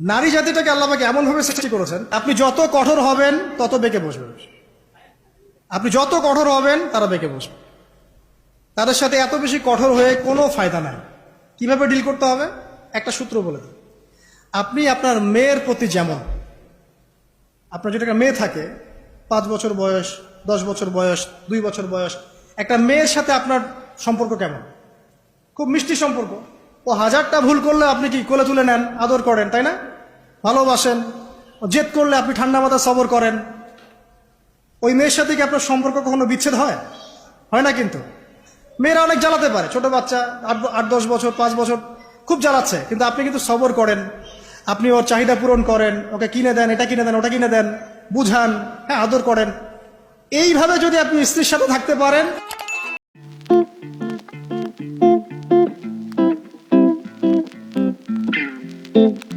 নারী জাতিটাকে আল্লাহকে এমনভাবে সৃষ্টি করেছেন, আপনি যত কঠোর হবেন, তত বেঁকে বসবেন আপনি যত কঠোর হবেন, তারা বেঁকে বসবে। তাদের সাথে এত বেশি কঠোর হয়ে কোনো ফায়দা নাই। কীভাবে ডিল করতে হবে? একটা সূত্র বলে দিন আপনি আপনার মেয়ের প্রতি যেমন, আপনার একটা মেয়ে থাকে, পাঁচ বছর বয়স, দশ বছর বয়স, দুই বছর বয়স, একটা মেয়ের সাথে আপনার সম্পর্ক কেমন? খুব মিষ্টি সম্পর্ক। ও হাজারটা ভুল করলে আপনি কি কোলে তুলে নেন, আদর করেন, তাই না? ভালোবাসেন জেদ করলে আপনি ঠান্ডা মাথা সবর করেন। ওই মেয়ের সাথে কি আপনার সম্পর্ক কখনো বিচ্ছেদ হয়? হয় না কিন্তু। মেয়েরা অনেক জ্বালাতে পারে, ছোট বাচ্চা, আট আট, দশ বছর, পাঁচ বছর, খুব জ্বালাচ্ছে, কিন্তু আপনি কিন্তু সবর করেন। আপনি ওর চাহিদা পূরণ করেন, ওকে কিনে দেন, এটা কিনে দেন, ওটা কিনে দেন, বুঝান হ্যাঁ আদর করেন। এইভাবে যদি আপনি স্ত্রীর সাথে থাকতে পারেন Mm-hmm.